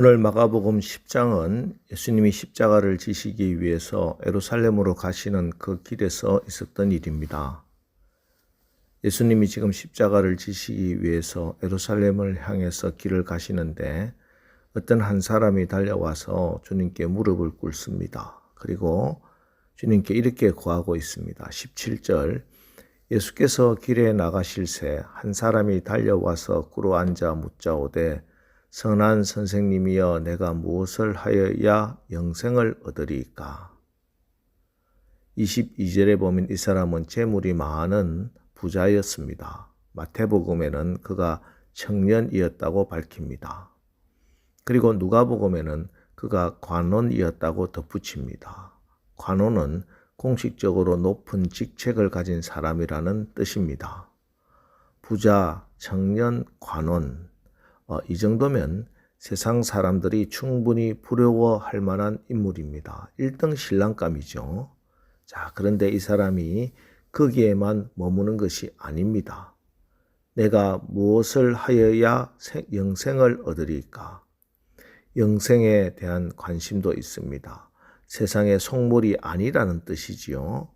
오늘 마가복음 10장은 예수님이 십자가를 지시기 위해서 에루살렘으로 가시는 그 길에서 있었던 일입니다. 예수님이 지금 십자가를 지시기 위해서 에루살렘을 향해서 길을 가시는데 어떤 한 사람이 달려와서 주님께 무릎을 꿇습니다. 그리고 주님께 이렇게 구하고 있습니다. 17절 예수께서 길에 나가실새 한 사람이 달려와서 꿇어 앉아 묻자오되 선한 선생님이여 내가 무엇을 하여야 영생을 얻으리까? 22절에 보면 이 사람은 재물이 많은 부자였습니다. 마태복음에는 그가 청년이었다고 밝힙니다. 그리고 누가복음에는 그가 관원이었다고 덧붙입니다. 관원은 공식적으로 높은 직책을 가진 사람이라는 뜻입니다. 부자, 청년, 관원, 어, 이 정도면 세상 사람들이 충분히 부러워할 만한 인물입니다. 1등 신랑감이죠. 자, 그런데 이 사람이 거기에만 머무는 것이 아닙니다. 내가 무엇을 하여야 영생을 얻으리까? 영생에 대한 관심도 있습니다. 세상의 속물이 아니라는 뜻이지요.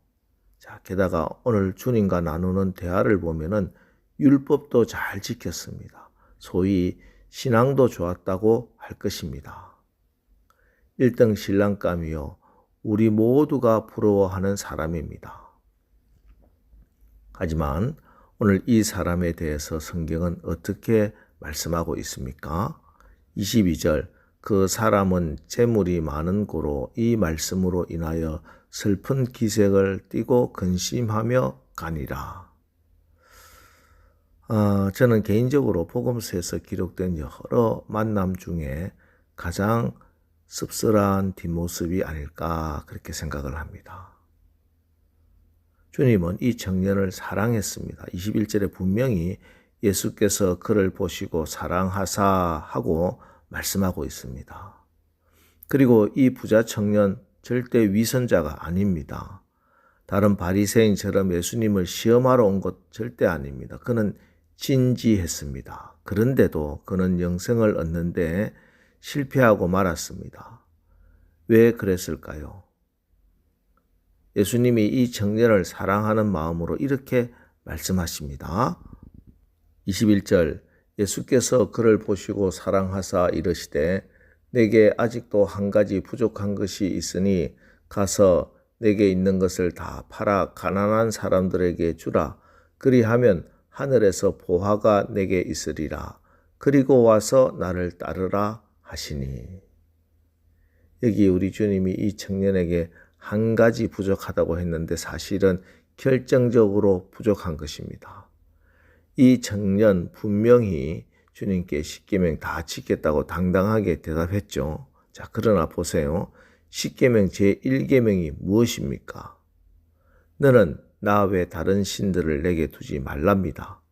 자, 게다가 오늘 주님과 나누는 대화를 보면은 율법도 잘 지켰습니다. 소위 신앙도 좋았다고 할 것입니다. 1등 신랑감이요. 우리 모두가 부러워하는 사람입니다. 하지만 오늘 이 사람에 대해서 성경은 어떻게 말씀하고 있습니까? 22절 그 사람은 재물이 많은 고로 이 말씀으로 인하여 슬픈 기색을 띠고 근심하며 가니라. 어, 저는 개인적으로 복음서에서 기록된 여러 만남 중에 가장 씁쓸한 뒷모습이 아닐까 그렇게 생각을 합니다. 주님은 이 청년을 사랑했습니다. 21절에 분명히 예수께서 그를 보시고 사랑하사 하고 말씀하고 있습니다. 그리고 이 부자 청년 절대 위선자가 아닙니다. 다른 바리새인처럼 예수님을 시험하러 온 것 절대 아닙니다. 그는 진지했습니다. 그런데도 그는 영생을 얻는데 실패하고 말았습니다. 왜 그랬을까요? 예수님이 이 청년을 사랑하는 마음으로 이렇게 말씀하십니다. 21절 예수께서 그를 보시고 사랑하사 이르시되 내게 아직도 한 가지 부족한 것이 있으니 가서 내게 있는 것을 다 팔아 가난한 사람들에게 주라. 그리하면 하늘에서 보화가 내게 있으리라. 그리고 와서 나를 따르라 하시니. 여기 우리 주님이 이 청년에게 한 가지 부족하다고 했는데 사실은 결정적으로 부족한 것입니다. 이 청년 분명히 주님께 십계명 다 지켰다고 당당하게 대답했죠. 자, 그러나 보세요. 십계명 제1계명이 무엇입니까? 너는 나 외 다른 신들을 내게 두지 말랍니다.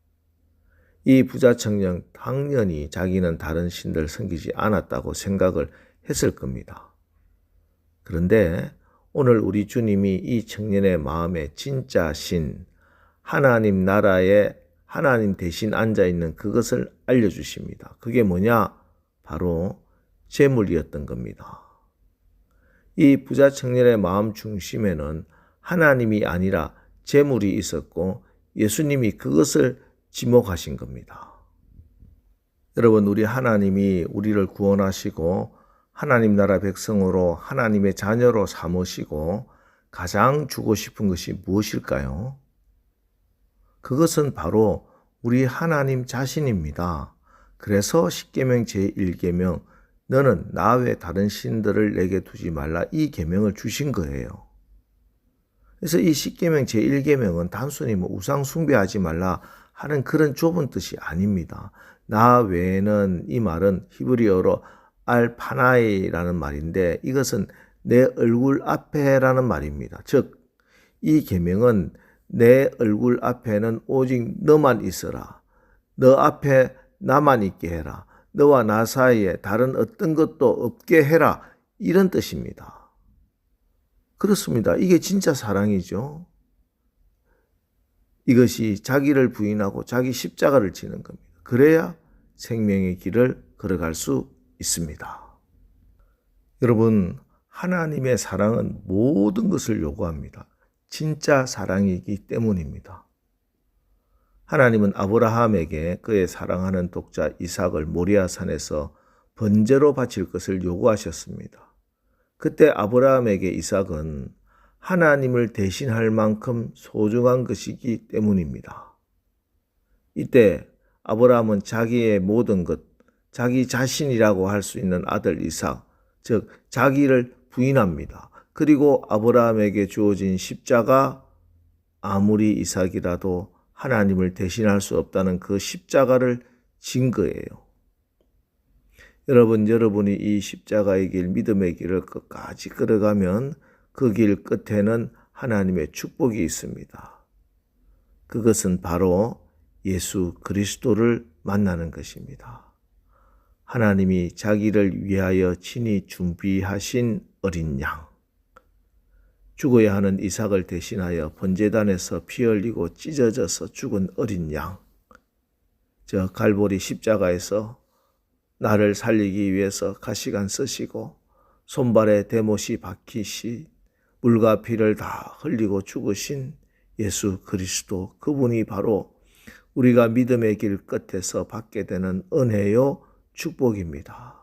이 부자 청년 당연히 자기는 다른 신들 섬기지 않았다고 생각을 했을 겁니다. 그런데 오늘 우리 주님이 이 청년의 마음에 진짜 신, 하나님 나라에 하나님 대신 앉아 있는 그것을 알려주십니다. 그게 뭐냐? 바로 재물이었던 겁니다. 이 부자 청년의 마음 중심에는 하나님이 아니라 재물이 있었고 예수님이 그것을 지목하신 겁니다. 여러분, 우리 하나님이 우리를 구원하시고 하나님 나라 백성으로 하나님의 자녀로 삼으시고 가장 주고 싶은 것이 무엇일까요? 그것은 바로 우리 하나님 자신입니다. 그래서 십계명 제1계명 너는 나 외 다른 신들을 내게 두지 말라 이 계명을 주신 거예요. 그래서 이 십계명 제1계명은 단순히 뭐 우상 숭배하지 말라 하는 그런 좁은 뜻이 아닙니다. 나 외에는 이 말은 히브리어로 알파나이라는 말인데 이것은 내 얼굴 앞에라는 말입니다. 즉 이 계명은 내 얼굴 앞에는 오직 너만 있어라. 너 앞에 나만 있게 해라. 너와 나 사이에 다른 어떤 것도 없게 해라. 이런 뜻입니다. 그렇습니다. 이게 진짜 사랑이죠. 이것이 자기를 부인하고 자기 십자가를 지는 겁니다. 그래야 생명의 길을 걸어갈 수 있습니다. 여러분, 하나님의 사랑은 모든 것을 요구합니다. 진짜 사랑이기 때문입니다. 하나님은 아브라함에게 그의 사랑하는 독자 이삭을 모리아산에서 번제로 바칠 것을 요구하셨습니다. 그때 아브라함에게 이삭은 하나님을 대신할 만큼 소중한 것이기 때문입니다. 이때 아브라함은 자기의 모든 것, 자기 자신이라고 할 수 있는 아들 이삭, 즉 자기를 부인합니다. 그리고 아브라함에게 주어진 십자가 아무리 이삭이라도 하나님을 대신할 수 없다는 그 십자가를 진 거예요. 여러분, 여러분이 이 십자가의 길, 믿음의 길을 끝까지 걸어가면 그 길 끝에는 하나님의 축복이 있습니다. 그것은 바로 예수 그리스도를 만나는 것입니다. 하나님이 자기를 위하여 친히 준비하신 어린 양, 죽어야 하는 이삭을 대신하여 번제단에서 피 흘리고 찢어져서 죽은 어린 양, 저 갈보리 십자가에서 나를 살리기 위해서 가시관 쓰시고 손발에 대못이 박히시 물과 피를 다 흘리고 죽으신 예수 그리스도 그분이 바로 우리가 믿음의 길 끝에서 받게 되는 은혜요 축복입니다.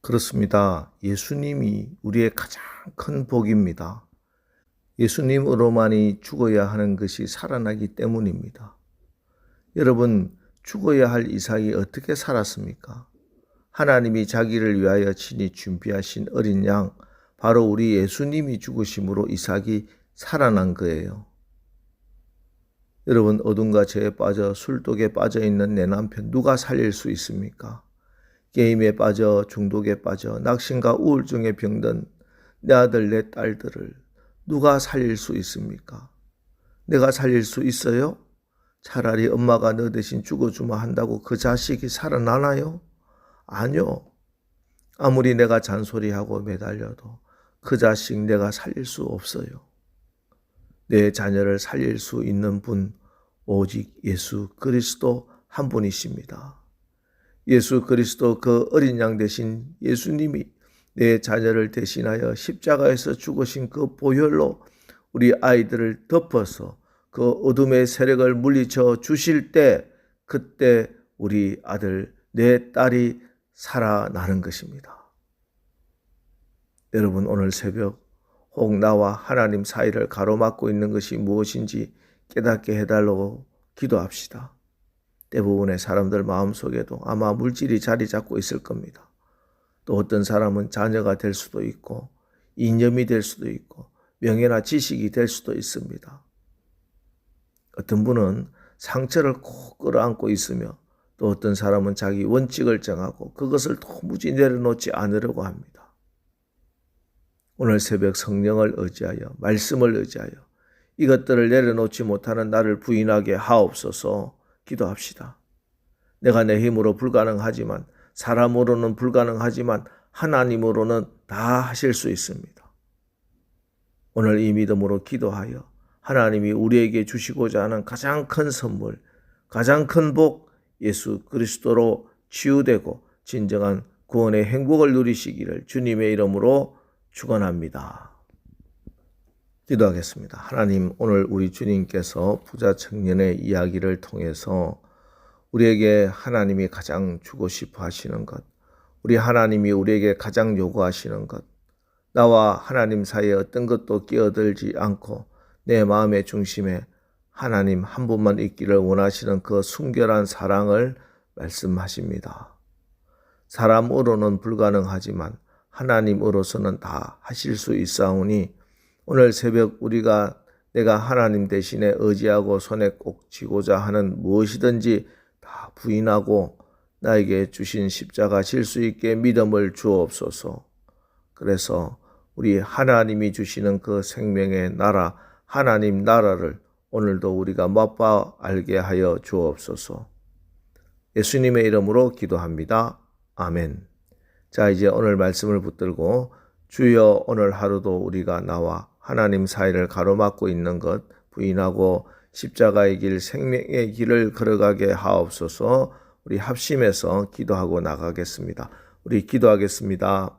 그렇습니다. 예수님이 우리의 가장 큰 복입니다. 예수님으로만이 죽어야 하는 것이 살아나기 때문입니다. 여러분, 죽어야 할 이삭이 어떻게 살았습니까? 하나님이 자기를 위하여 친히 준비하신 어린 양, 바로 우리 예수님이 죽으심으로 이삭이 살아난 거예요. 여러분, 어둠과 죄에 빠져 술독에 빠져 있는 내 남편 누가 살릴 수 있습니까? 게임에 빠져 중독에 빠져 낙심과 우울증에 병든 내 아들 내 딸들을 누가 살릴 수 있습니까? 내가 살릴 수 있어요? 차라리 엄마가 너 대신 죽어주마 한다고 그 자식이 살아나나요? 아니요. 아무리 내가 잔소리하고 매달려도 그 자식 내가 살릴 수 없어요. 내 자녀를 살릴 수 있는 분 오직 예수 그리스도 한 분이십니다. 예수 그리스도 그 어린 양 대신 예수님이 내 자녀를 대신하여 십자가에서 죽으신 그 보혈로 우리 아이들을 덮어서 그 어둠의 세력을 물리쳐 주실 때 그때 우리 아들 내 딸이 살아나는 것입니다. 여러분 오늘 새벽 혹 나와 하나님 사이를 가로막고 있는 것이 무엇인지 깨닫게 해달라고 기도합시다. 대부분의 사람들 마음속에도 아마 물질이 자리 잡고 있을 겁니다. 또 어떤 사람은 자녀가 될 수도 있고 이념이 될 수도 있고 명예나 지식이 될 수도 있습니다. 어떤 분은 상처를 꼭 끌어안고 있으며 또 어떤 사람은 자기 원칙을 정하고 그것을 도무지 내려놓지 않으려고 합니다. 오늘 새벽 성령을 의지하여 말씀을 의지하여 이것들을 내려놓지 못하는 나를 부인하게 하옵소서 기도합시다. 내가 내 힘으로 불가능하지만 사람으로는 불가능하지만 하나님으로는 다 하실 수 있습니다. 오늘 이 믿음으로 기도하여 하나님이 우리에게 주시고자 하는 가장 큰 선물, 가장 큰 복, 예수 그리스도로 치유되고 진정한 구원의 행복을 누리시기를 주님의 이름으로 축원합니다. 기도하겠습니다. 하나님, 오늘 우리 주님께서 부자 청년의 이야기를 통해서 우리에게 하나님이 가장 주고 싶어 하시는 것, 우리 하나님이 우리에게 가장 요구하시는 것, 나와 하나님 사이에 어떤 것도 끼어들지 않고 내 마음의 중심에 하나님 한 분만 있기를 원하시는 그 순결한 사랑을 말씀하십니다. 사람으로는 불가능하지만 하나님으로서는 다 하실 수 있사오니 오늘 새벽 우리가 내가 하나님 대신에 의지하고 손에 꼭 쥐고자 하는 무엇이든지 다 부인하고 나에게 주신 십자가 질 수 있게 믿음을 주옵소서. 그래서 우리 하나님이 주시는 그 생명의 나라 하나님 나라를 오늘도 우리가 맛봐 알게 하여 주옵소서. 예수님의 이름으로 기도합니다. 아멘. 자, 이제 오늘 말씀을 붙들고 주여 오늘 하루도 우리가 나와 하나님 사이를 가로막고 있는 것 부인하고 십자가의 길, 생명의 길을 걸어가게 하옵소서 우리 합심해서 기도하고 나가겠습니다. 우리 기도하겠습니다.